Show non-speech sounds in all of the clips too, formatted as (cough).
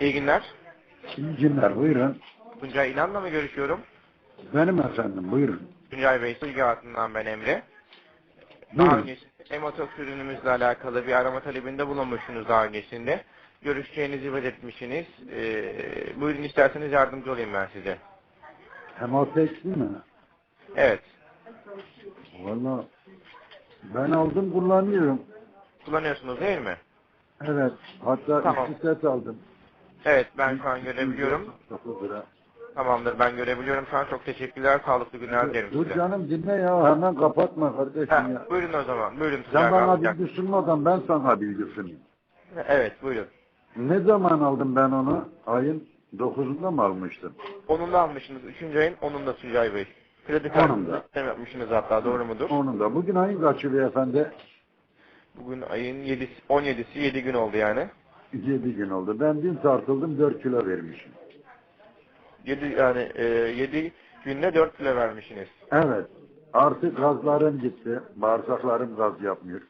İyi günler. İyi günler buyurun. Tuncay İnan'la mı görüşüyorum? Benim efendim buyurun. Tuncay Bey, Silgi Hattından ben Emre. Daha Buyurun. Emotok ürünümüzle alakalı bir arama talebinde bulunmuşsunuz daha öncesinde. Görüşeceğinizi belirtmişsiniz. Ee, buyurun isterseniz yardımcı olayım ben size. Hemotex mi? Evet. Valla ben aldım kullanıyorum. Kullanıyorsunuz değil mi? Evet. Hatta Tamam. iki set aldım. Evet ben şu an görebiliyorum. 9 lira. Tamamdır ben görebiliyorum şu an. Çok teşekkürler. Sağlıklı günler dilerim Dur size. canım dinle ya hemen kapatma kardeşim Ha, ya. buyurun o zaman. Buyurun Tuncay Sen bana alacak. bilgi sunmadan ben sana bilgi sunayım. Evet buyurun. Ne zaman aldım ben onu? Ayın 9'unda mı almıştım? Onun da almışsınız. Üçüncü ayın onun da Tuncay Bey. Kredi kartı da. sistem yapmışsınız hatta doğru mudur? Onun da. Bugün ayın kaçı beyefendi? Bugün ayın 7'si, 17'si 7 gün oldu yani. 7 gün oldu. Ben dün tartıldım 4 kilo vermişim. 7 yani e, 7 günde 4 kilo vermişsiniz. Evet. Artık gazlarım gitti. Bağırsaklarım gaz yapmıyor.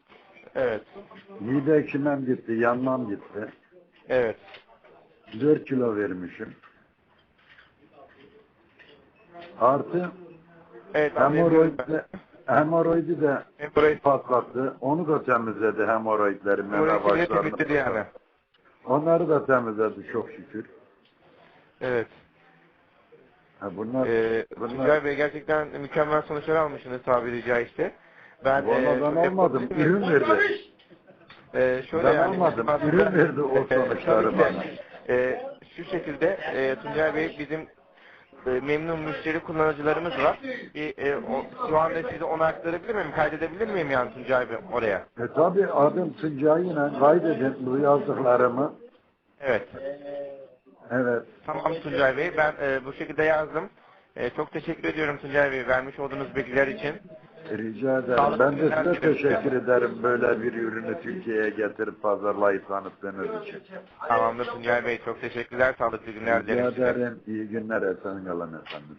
Evet. Mide ekşimem gitti. Yanmam gitti. Evet. 4 kilo vermişim. Artı Evet anlayabiliyorum hemoroid ben. de, hemoroidi de Hemoroid patlattı. Onu da temizledi hemoroidleri, hemoroidi başlarını. temizledi yani. Onları da temizledi çok şükür. Evet. Ha, bunlar Ee, bunlar Tuncay Bey gerçekten mükemmel sonuçlar almışsınız tabiri caizse. Ben, Vallahi e, ben almadım. Ürün verdi. Ee, şöyle Ben yani, almadım. Ürün verdi o (laughs) sonuçları bana. e, şu şekilde e, Tuncay Bey bizim e, memnun müşteri kullanıcılarımız var. Bir, e, o, şu anda sizi ona aktarabilir miyim? Kaydedebilir miyim yani Tuncay Bey oraya? E tabi adım Tuncay'la kaydedin bu yazdıklarımı. Evet. Evet. Tamam Tuncay Bey. Ben e, bu şekilde yazdım. E, çok teşekkür ediyorum Tuncay Bey vermiş olduğunuz bilgiler için. Rica ederim. Ben de size teşekkür ederim böyle bir ürünü Türkiye'ye getirip pazarlayıp tanıttığınız için. Tamamdır Tuncay Bey. Çok teşekkürler. Sağlıklı günler Rica dilerim size. ederim. İyi günler efendim. Yalan efendim.